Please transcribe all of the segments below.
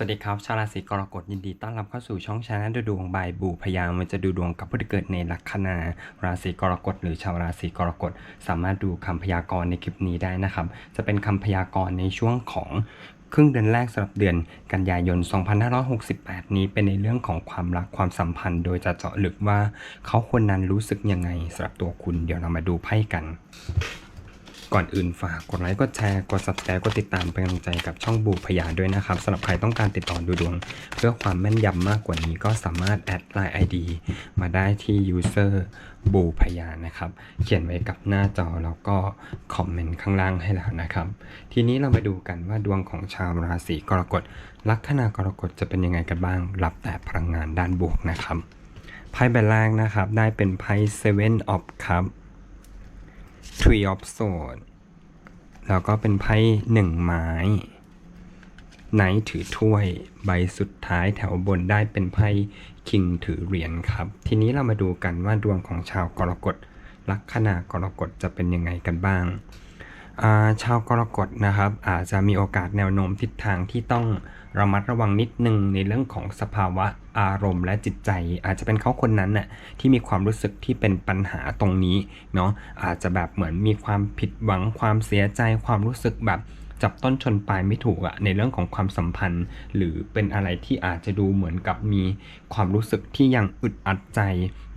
สวัสดีครับ ชาวราศีกรกฎยินดีต้อนรับเข้าสู่ช่องชาแนลดูดวงบายบูพยามันจะดูดวงกับผู้ที่เกิดในลัคนาราศีกรกฎหรือชาวราศีกรกฎสามารถดูคำพยากรณ์ในคลิปนี้ได้นะครับ จะเป็นคำพยากรณ์ในช่วงของครึ่งเดือนแรกสำหรับเดือนกันยายน 2568 นี้เป็นในเรื่องของความรักความสัมพันธ์ โดยจะเจาะลึกว่าเขาคนนั้นรู้สึกยังไงสำหรับตัวคุณ เดี๋ยวเรามาดูไพ่กัน ก่อนอื่นฝากกดไลค์ กดแชร์ กด subscribe กดติดตามเป็นกำลังใจกับช่องบูพยาด้วยนะครับสำหรับใครต้องการติดต่อดูดวง เพื่อความแม่นยำมากกว่านี้ก็สามารถแอดไลน์ ID มาได้ที่ user บูพยานะครับ เขียนไว้กับหน้าจอแล้วก็คอมเมนต์ข้างล่างให้แล้วนะครับ ทีนี้เรามาดูกันว่าดวงของชาวราศีกรกฎลัคนากรกฎจะเป็นยังไงกันบ้าง รับแต่พลังงานด้านบวกนะครับไพ่ใบแรกนะครับ ได้เป็นไพ่ Seven of Cups Tree of Swords แล้วก็เป็นไพ่หนึ่งไม้ ไนท์ถือถ้วยใบสุดท้ายแถวบนได้เป็นไพ่คิงถือเหรียญครับ ทีนี้เรามาดูกันว่าดวงของชาวกรกฎลัคนากรกฎจะเป็นยังไงกันบ้างาชาวกรกฎนะครับ อาจจะมีโอกาสแนวโน้มทิศทางที่ต้องระมัดระวังนิดนึงในเรื่องของสภาวะอารมณ์และจิตใจ อาจจะเป็นเขาคนนั้นน่ะที่มีความรู้สึกที่เป็นปัญหาตรงนี้เนาะอาจจะแบบเหมือนมีความผิดหวังความเสียใจความรู้สึกแบบ จับต้นชนปลายไม่ถูกอะในเรื่องของความสัมพันธ์ หรือเป็นอะไรที่อาจจะดูเหมือนกับมีความรู้สึกที่ยังอึดอัดใจ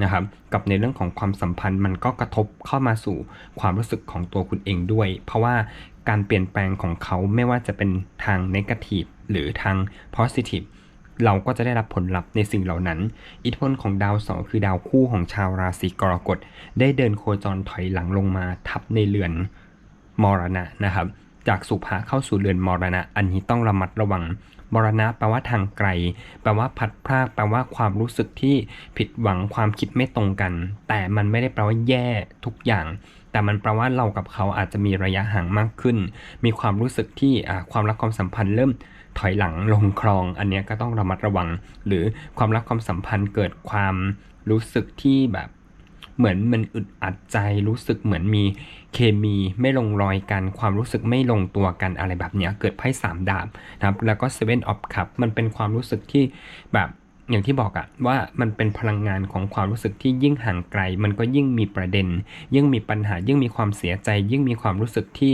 นะครับกับในเรื่องของความสัมพันธ์มันก็กระทบเข้ามาสู่ความรู้สึกของตัวคุณเองด้วย เพราะว่าการเปลี่ยนแปลงของเขาไม่ว่าจะเป็นทางนกาทีฟหรือทาง positive เราก็จะได้รับผลลัพธ์ในสิ่งเหล่านั้น อิทธิพลของดาวเสาร์คือดาวคู่ของชาวราศีกรกฎ ได้เดินโคจรถอยหลังลงมาทับในเรือนมรณะนะครับ จากสุภะเข้าสู่เรือนมรณะ อันนี้ต้องระมัดระวัง มรณะแปลว่าทางไกล แปลว่าพัดพราก แปลว่าความรู้สึกที่ผิดหวังความคิดไม่ตรงกัน แต่มันไม่ได้แปลว่าแย่ทุกอย่าง แต่มันแปลว่าเรากับเขาอาจจะมีระยะห่างมากขึ้น มีความรู้สึกที่ความรักความสัมพันธ์เริ่มถอยหลังลงคลอง อันนี้ก็ต้องระมัดระวัง หรือความรักความสัมพันธ์เกิดความรู้สึกที่แบบ เหมือนมันอึดอัดใจรู้สึกเหมือนมีเคมีไม่ลงรอยกัน ความรู้สึกไม่ลงตัวกันอะไรแบบนี้เกิดไพ่สามดาบนะครับแล้วก็เซเว่นออฟคัพมันเป็นความรู้สึกที่แบบอย่างที่บอกอะว่ามันเป็นพลังงานของความรู้สึกที่ยิ่งห่างไกล มันก็ยิ่งมีประเด็น ยิ่งมีปัญหายิ่งมีความเสียใจ ยิ่งมีความรู้สึกที่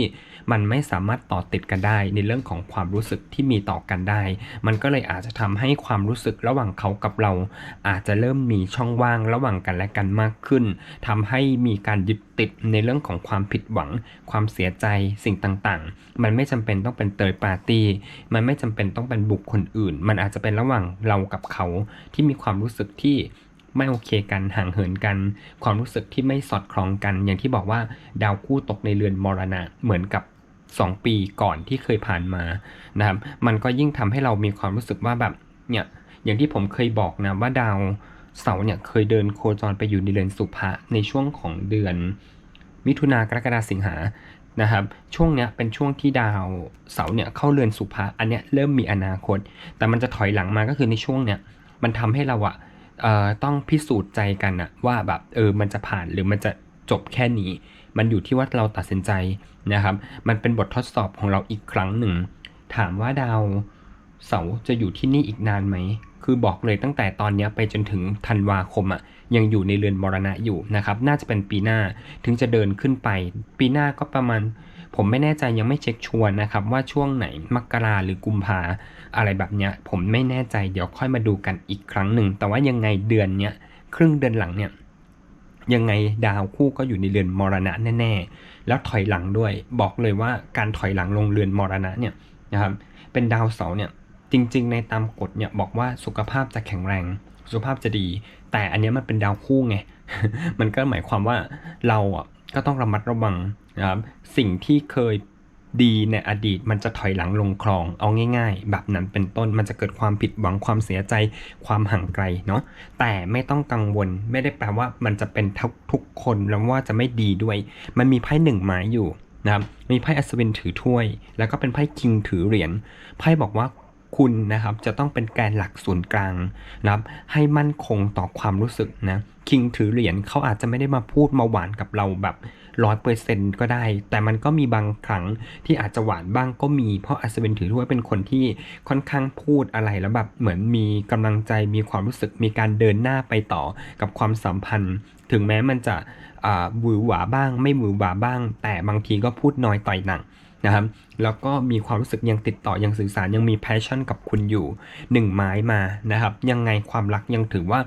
มันไม่สามารถต่อติดกันได้ ในเรื่องของความรู้สึกที่มีต่อกันได้ มันก็เลยอาจจะทำให้ความรู้สึกระหว่างเขากับเรา อาจจะเริ่มมีช่องว่างระหว่างกันและกันมากขึ้นทำให้มีการยึดติดในเรื่องของความผิดหวัง ความเสียใจสิ่งต่างๆ มันไม่จำเป็นต้องเป็นเตยปาร์ตี้มันไม่จำเป็นต้องเป็นบุคคลอื่น มันอาจจะเป็นระหว่างเรากับเขาที่มีความรู้สึกที่ไม่โอเคกันห่างเหินกัน ความรู้สึกที่ไม่สอดคล้องกัน อย่างที่บอกว่าดาวคู่ตกในเรือนมรณะเหมือนกับ 2 ปีก่อนที่เคยผ่านมานะครับมันก็ยิ่งทำให้เรามีความรู้สึกว่าแบบเนี่ยอย่างที่ผมเคยบอกนะว่าดาวเสาร์เนี่ยเคยเดินโคจรไปอยู่ในเรือนสุภะในช่วงของเดือน มิถุนากรกฎาสิงหานะครับช่วงเนี้ยเป็นช่วงที่ดาวเสาร์เนี่ยเข้าเรือนสุภะอันเนี้ยเริ่มมีอนาคต แต่มันจะถอยหลังมาก็คือในช่วงเนี้ยมันทำให้เราอะเอ่อต้องพิสูจน์ใจกันอะว่าแบบเออมันจะผ่านหรือมันจะจบแค่นี้ มันอยู่ที่ว่าเราตัดสินใจนะครับ มันเป็นบททดสอบของเราอีกครั้งหนึ่ง ถามว่าดาวเสาร์จะอยู่ที่นี่อีกนานไหม คือบอกเลยตั้งแต่ตอนนี้ไปจนถึงธันวาคมอะ่ะ ยังอยู่ในเรือนมรณะอยู่นะครับ น่าจะเป็นปีหน้าถึงจะเดินขึ้นไป ปีหน้าก็ประมาณ ผมไม่แน่ใจยังไม่เช็คชัวร์นะครับ ว่าช่วงไหนมกราหรือกุมภาอะไรแบบเนี้ย ผมไม่แน่ใจเดี๋ยวค่อยมาดูกันอีกครั้งหนึ่ง แต่ว่ายังไงเดือนเนี้ยครึ่งเดือนหลังเนี่ย ยังไงดาวคู่ก็อยู่ในเรือนมรณะแน่ๆ แล้วถอยหลังด้วยบอกเลยว่าการถอยหลังลงเรือนมรณะเนี่ยนะครับเป็นดาวเสาร์เนี่ยจริงๆ ในตามกฎเนี่ยบอกว่าสุขภาพจะแข็งแรง สุขภาพจะดี แต่อันนี้มันเป็นดาวคู่ไง มันก็หมายความว่าเราอะก็ต้องระมัดระวังนะครับสิ่งที่เคย ดีในอดีตมันจะถอยหลังลงคลองเอาง่าย ๆ แบบนั้นเป็นต้นมันจะเกิดความผิดหวังความเสียใจความห่างไกลเนาะแต่ไม่ต้องกังวลไม่ได้แปลว่ามันจะเป็นทุกทุกคนแล้วว่าจะไม่ดีด้วย มันมีไพ่หนึ่งไม้อยู่นะครับมีไพ่อัศวินถือถ้วย แล้วก็เป็นไพ่คิงถือเหรียญไพ่บอกว่าคุณนะครับจะต้องเป็นแกนหลักศูนย์กลางนะครับให้มั่นคงต่อความรู้สึกนะคิงถือเหรียญเขาอาจจะไม่ได้มาพูดมาหวานกับเราแบบ ร้อยเปอร์เซ็นต์ก็ได้ แต่มันก็มีบางครั้งที่อาจจะหวานบ้างก็มี เพราะอัศวินถือว่าเป็นคนที่ค่อนข้างพูดอะไรแล้วแบบเหมือนมีกำลังใจมีความรู้สึกมีการเดินหน้าไปต่อกับความสัมพันธ์ ถึงแม้มันจะอ่าหวือหวาบ้าง ไม่หวือหวาบ้าง แต่บางทีก็พูดน้อยต่อยหนักนะครับแล้วก็มีความรู้สึกยังติดต่อยังสื่อสารยังมี passion กับคุณอยู่หนึ่งไม้มานะครับยังไงความรักยังถือว่า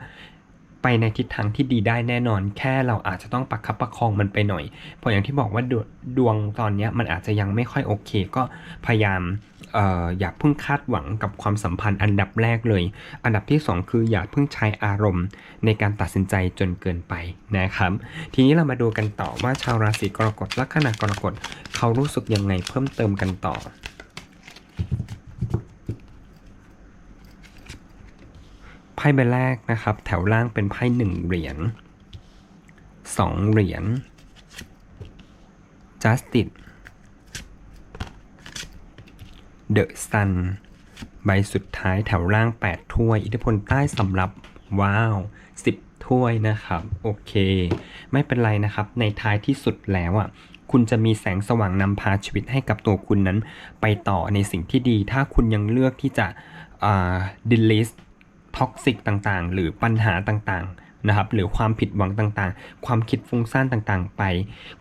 ไปในทิศทางที่ดีได้แน่นอน แค่เราอาจจะต้องประคับประคองมันไปหน่อย เพราะอย่างที่บอกว่าดวดวงตอนนี้มันอาจจะยังไม่ค่อยโอเค ก็พยายามอออย่าเพิ่งคาดหวังกับความสัมพันธ์อันดับแรกเลย อันดับที่สองคืออย่าเพิ่งใช้อารมณ์ในการตัดสินใจจนเกินไปนะครับ ทีนี้เรามาดูกันต่อว่าชาวราศีกรกฎลัคนากรกฎเขารู้สึกยังไงเพิ่มเติมกันต่อ พ่ใบแรกนะครับ แถวล่างเป็นไพ่หนึ่งเหรียญสองเหรียญ justice the sun ใบสุดท้ายแถวล่าง 8 ถ้วย อิทธิพลใต้สำหรับ ว้าว 10 ถ้วยนะครับ โอเค ไม่เป็นไรนะครับ ในท้ายที่สุดแล้วอะคุณจะมีแสงสว่างนำพาชีวิตให้กับตัวคุณนั้น ไปต่อในสิ่งที่ดี ถ้าคุณยังเลือกที่จะ delete ท็อกซิกต่างๆ หรือปัญหาต่างๆ นะครับหรือความผิดหวังต่างๆ ความคิดฟุ้งซ่านต่างๆ ไป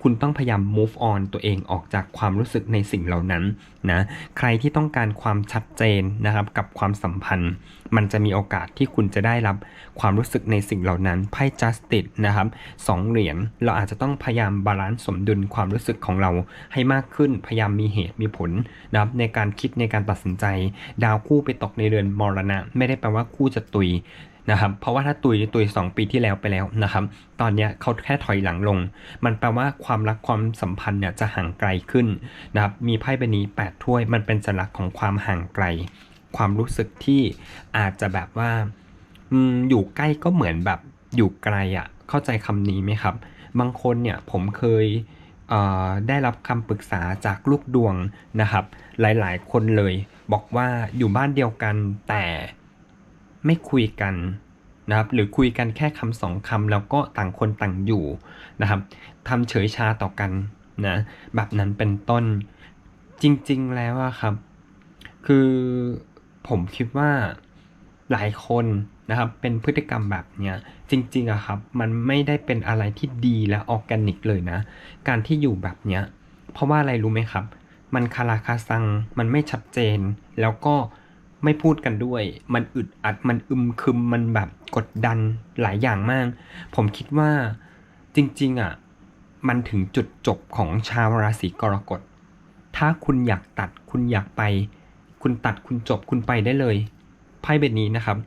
คุณต้องพยายาม move on ตัวเองออกจากความรู้สึกในสิ่งเหล่านั้นนะใครที่ต้องการความชัดเจนนะครับกับความสัมพันธ์ มันจะมีโอกาสที่คุณจะได้รับความรู้สึกในสิ่งเหล่านั้นไพ่ justice นะครับสองเหรียญเราอาจจะต้องพยายามบาลานซ์สมดุลความรู้สึกของเราให้มากขึ้นพยายามมีเหตุมีผลนะครับในการคิดในการตัดสินใจ ดาวคู่ไปตกในเรือนมรณะ ไม่ได้แปลว่าคู่จะตุย นะครับเพราะว่าถ้าตุยตุยสองปีที่แล้วไปแล้วนะครับ ตอนนี้เขาแค่ถอยหลังลง มันแปลว่าความรักความสัมพันธ์เนี่ยจะห่างไกลขึ้นนะครับมีไพ่ใบนี้ 8 ถ้วย มันเป็นสัญลักษณ์ของความห่างไกล ความรู้สึกที่อาจจะแบบว่าอยู่ใกล้ก็เหมือนแบบอยู่ไกลอะ่ะ เข้าใจคำนี้ไหมครับ บางคนเนี่ยผมเคยเได้รับคำปรึกษาจากลูกดวงนะครับ หลายๆ คนเลย บอกว่าอยู่บ้านเดียวกันแต่ ไม่คุยกันนะครับหรือคุยกันแค่คำสองคำแล้วก็ต่างคนต่างอยู่นะครับทำเฉยชาต่อกันนะแบบนั้นเป็นต้นจริง ๆ แล้วอะครับ คือผมคิดว่าหลายคนนะครับ เป็นพฤติกรรมแบบเนี้ยจริงๆอะครับ มันไม่ได้เป็นอะไรที่ดีและออร์แกนิกเลยนะ การที่อยู่แบบเนี้ยเพราะว่าอะไรรู้ไหมครับ มันคาราคาซังมันไม่ชัดเจน แล้วก็ ไม่พูดกันด้วย มันอึดอัดมันอึมครึมมันแบบกดดันหลายอย่างมาก ผมคิดว่าจริง ๆอะมันถึงจุดจบของชาวราศีกรกฎ ถ้าคุณอยากตัดคุณอยากไป คุณตัดคุณจบคุณไปได้เลยไพ่ใบนี้นะครับ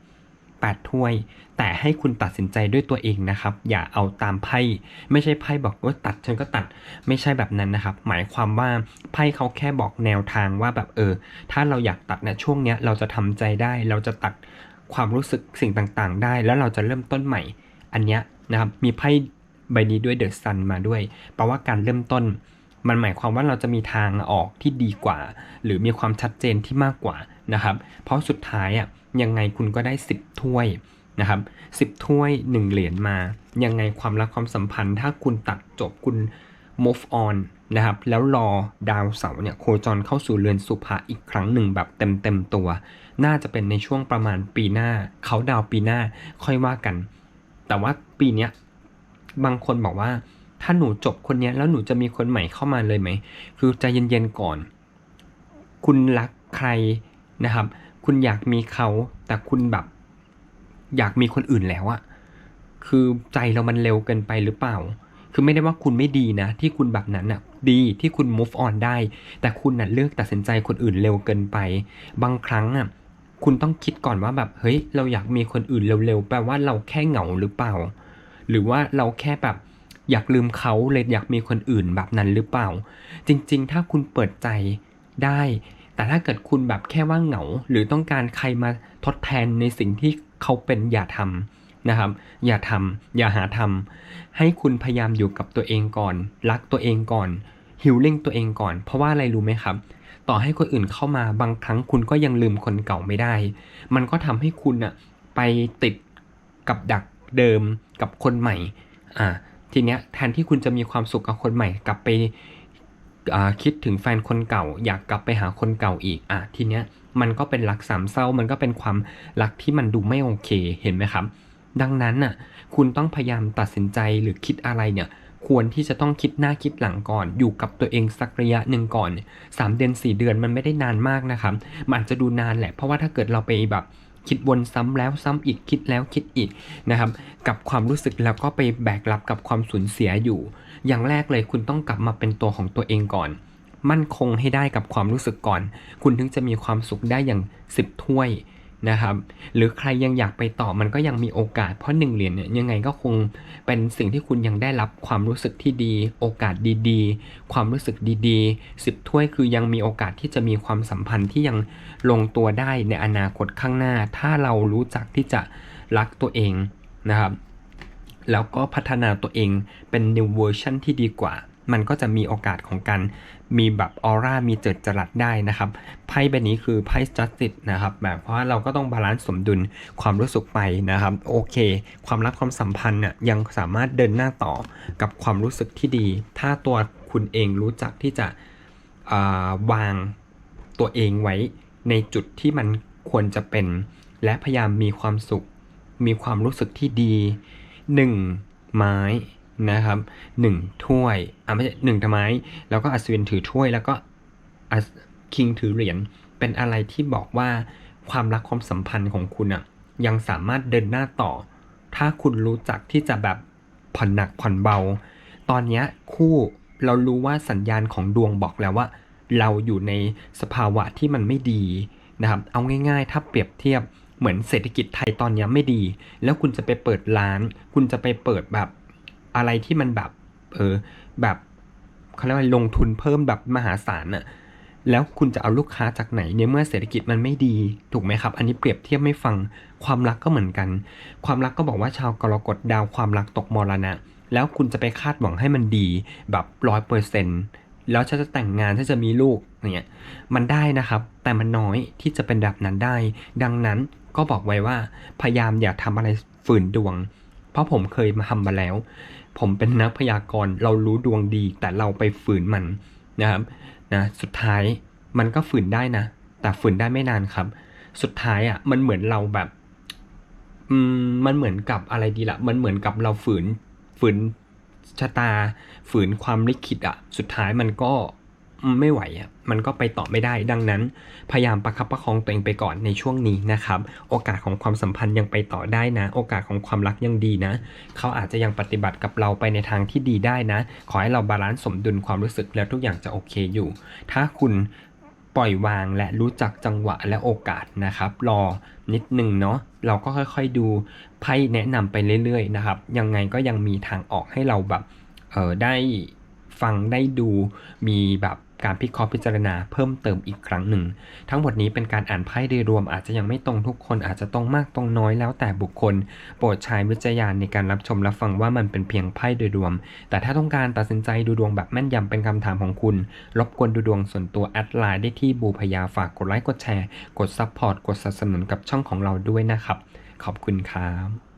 8 ถ้วย แต่ให้คุณตัดสินใจด้วยตัวเองนะครับ อย่าเอาตามไพ่ไม่ใช่ไพ่บอกว่าตัดฉันก็ตัดไม่ใช่แบบนั้นนะครับ หมายความว่าไพ่เขาแค่บอกแนวทางว่าแบบเออ ถ้าเราอยากตัดเนี่ยช่วงเนี้ยเราจะทำใจได้ เราจะตัดความรู้สึกสิ่งต่างๆ ได้ แล้วเราจะเริ่มต้นใหม่ อันเนี้ยนะครับมีไพ่ใบนี้ด้วยเดอะซันมาด้วยแปลว่าการเริ่มต้น มันหมายความว่าเราจะมีทางออกที่ดีกว่า หรือมีความชัดเจนที่มากกว่า นะครับ เพราะสุดท้ายอะยังไงคุณก็ได้ 10 ถ้วยนะครับ10ถ้วย 1 เหรียญมา ยังไงความรักความสัมพันธ์ ถ้าคุณตัดจบคุณ move on นะครับ แล้วรอดาวเสาร์เนี่ยโคจรเข้าสู่เรือนสุภะอีกครั้งหนึ่งแบบเต็มเต็มตัว น่าจะเป็นในช่วงประมาณปีหน้า เขาดาวปีหน้าค่อยว่ากัน แต่ว่าปีเนี้ยบางคนบอกว่า ถ้าหนูจบคนนี้แล้วหนูจะมีคนใหม่เข้ามาเลยไหม คือใจเย็นๆก่อน คุณรักใคร นะครับ คุณอยากมีเขาแต่คุณแบบ อยากมีคนอื่นแล้วอะคือใจเรามันเร็วเกินไปหรือเปล่า คือไม่ได้ว่าคุณไม่ดีนะ ที่คุณแบบนั้นน่ะดีที่คุณ move on ได้ แต่คุณน่ะเลือกตัดสินใจคนอื่นเร็วเกินไป บางครั้งอะคุณต้องคิดก่อนว่าแบบเฮ้ยเราอยากมีคนอื่นเร็วๆแปลว่าเราแค่เหงาหรือเปล่า หรือว่าเราแค่แบบอยากลืมเขาเลยอยากมีคนอื่นแบบนั้นหรือเปล่า จริง ๆ ถ้าคุณเปิดใจได้ แต่ถ้าเกิดคุณแบบแค่ว่าเหงา หรือต้องการใครมาทดแทนในสิ่งที่เขาเป็นอย่าทำนะครับ อย่าทำอย่าหาทำให้คุณพยายามอยู่กับตัวเองก่อน รักตัวเองก่อนฮิลลิ่งตัวเองก่อน เพราะว่าอะไรรู้ไหมครับ ต่อให้คนอื่นเข้ามาบางครั้งคุณก็ยังลืมคนเก่าไม่ได้ มันก็ทำให้คุณอะไปติดกับดักเดิมกับคนใหม่ อ่า ทีเนี้ยแทนที่คุณจะมีความสุขกับคนใหม่ กลับไป คิดถึงแฟนคนเก่า อยากกลับไปหาคนเก่าอีกอะทีเนี้ยมันก็เป็นรักสามเศร้ามันก็เป็นความรักที่มันดูไม่โอเคเห็นไหมครับ ดังนั้นน่ะคุณต้องพยายามตัดสินใจหรือคิดอะไรเนี่ยควรที่จะต้องคิดหน้าคิดหลังก่อน อยู่กับตัวเองสักระยะหนึ่งก่อนสามเดือนสี่เดือนมันไม่ได้นานมากนะครับมันอาจจะดูนานแหละเพราะว่าถ้าเกิดเราไปแบบคิดวนซ้ำแล้วซ้ำอีกคิดแล้วคิดอีกนะครับกับความรู้สึกแล้วก็ไปแบกรับกับความสูญเสียอยู่ อย่างแรกเลยคุณต้องกลับมาเป็นตัวของตัวเองก่อน มั่นคงให้ได้กับความรู้สึกก่อน คุณถึงจะมีความสุขได้อย่างสิบถ้วยนะครับหรือใครยังอยากไปต่อมันก็ยังมีโอกาส เพราะหนึ่งเหรียญเนี่ยยังไงก็คงเป็นสิ่งที่คุณยังได้รับความรู้สึกที่ดี โอกาสดีๆ ความรู้สึกดีๆสิบถ้วยคือยังมีโอกาสที่จะมีความสัมพันธ์ที่ยังลงตัวได้ในอนาคตข้างหน้า ถ้าเรารู้จักที่จะรักตัวเองนะครับ แล้วก็พัฒนาตัวเองเป็น new version ที่ดีกว่า มันก็จะมีโอกาสของการมีแบบออร่ามีเจิดจรัสได้นะครับไพ่ใบนี้คือไพ่ justice นะครับแบบเพราะว่าเราก็ต้องบาลานซ์สมดุลความรู้สึกไปนะครับ โอเค ความรักความสัมพันธ์น่ะยังสามารถเดินหน้าต่อกับความรู้สึกที่ดี ถ้าตัวคุณเองรู้จักที่จะาวางตัวเองไว้ในจุดที่มันควรจะเป็น และพยายามมีความสุข มีความรู้สึกที่ดี หนึ่งไม้นะครับหนึ่งถ้วยอะไม่ใช่หนึ่งไม้ แล้วก็อัศวินถือถ้วย แล้วก็อัศคิงถือเหรียญเป็นอะไรที่บอกว่าความรักความสัมพันธ์ของคุณอะยังสามารถเดินหน้าต่อ ถ้าคุณรู้จักที่จะแบบผ่อนหนักผ่อนเบา ตอนนี้คู่เรารู้ว่าสัญญาณของดวงบอกแล้วว่า เราอยู่ในสภาวะที่มันไม่ดีนะครับ เอาง่าย ๆ ถ้าเปรียบเทียบ เหมือนเศรษฐกิจไทยตอนนี้ไม่ดี แล้วคุณจะไปเปิดร้าน คุณจะไปเปิดแบบอะไรที่มันแบบเออแบบเขาเรียกว่าลงทุนเพิ่มแบบมหาศาลน่ะแล้วคุณจะเอาลูกค้าจากไหนในเมื่อเศรษฐกิจมันไม่ดีถูกไหมครับ อันนี้เปรียบเทียบไม่ฟังความรักก็เหมือนกัน ความรักก็บอกว่าชาวกรกฎดาวความรักตกมรณะ แล้วคุณจะไปคาดหวังให้มันดีแบบร้อยเปอร์เซ็นต์ แล้วฉันจะแต่งงานฉันจะมีลูกเนี่ยมันได้นะครับ แต่มันน้อยที่จะเป็นแบบนั้นได้ ดังนั้นก็บอกไว้ว่าพยายามอย่าทำอะไรฝืนดวง เพราะผมเคยมาทำมาแล้ว ผมเป็นนักพยากรณ์เรารู้ดวงดี แต่เราไปฝืนมันนะครับนะสุดท้ายมันก็ฝืนได้นะ แต่ฝืนได้ไม่นานครับ สุดท้ายอะมันเหมือนเราแบบ อืมมันเหมือนกับอะไรดีละมันเหมือนกับเราฝืนฝืน ชะตาฝืนความลิขิตอะสุดท้ายมันก็ไม่ไหวอะมันก็ไปต่อไม่ได้ ดังนั้น พยายามประคับประคองตัวเองไปก่อนในช่วงนี้นะครับ โอกาสของความสัมพันธ์ยังไปต่อได้นะ โอกาสของความรักยังดีนะ เขาอาจจะยังปฏิบัติกับเราไปในทางที่ดีได้นะ ขอให้เราบาลานซ์สมดุลความรู้สึกแล้วทุกอย่างจะโอเคอยู่ ถ้าคุณ ปล่อยวางและรู้จักจังหวะและโอกาสนะครับ รอนิดหนึ่งเนาะเราก็ค่อยๆดูไพ่แนะนำไปเรื่อยๆนะครับ ยังไงก็ยังมีทางออกให้เราแบบเออได้ฟังได้ดูมีแบบ การพิเคราะห์พิจารณาเพิ่มเติมอีกครั้งหนึ่ง ทั้งหมดนี้เป็นการอ่านไพ่โดยรวมอาจจะยังไม่ตรงทุกคนอาจจะตรงมากตรงน้อยแล้วแต่บุคคล โปรดใช้วิจารณญาณในการรับชมรับฟังว่ามันเป็นเพียงไพ่โดยรวม แต่ถ้าต้องการตัดสินใจดูดวงแบบแม่นยำเป็นคำถามของคุณ รบกวนดูดวงส่วนตัวแอดไลน์ได้ที่บูพยาฝากกดไลค์กดแชร์ กดซับพอร์ตกดสนับสนุนกับช่องของเราด้วยนะครับ ขอบคุณครับ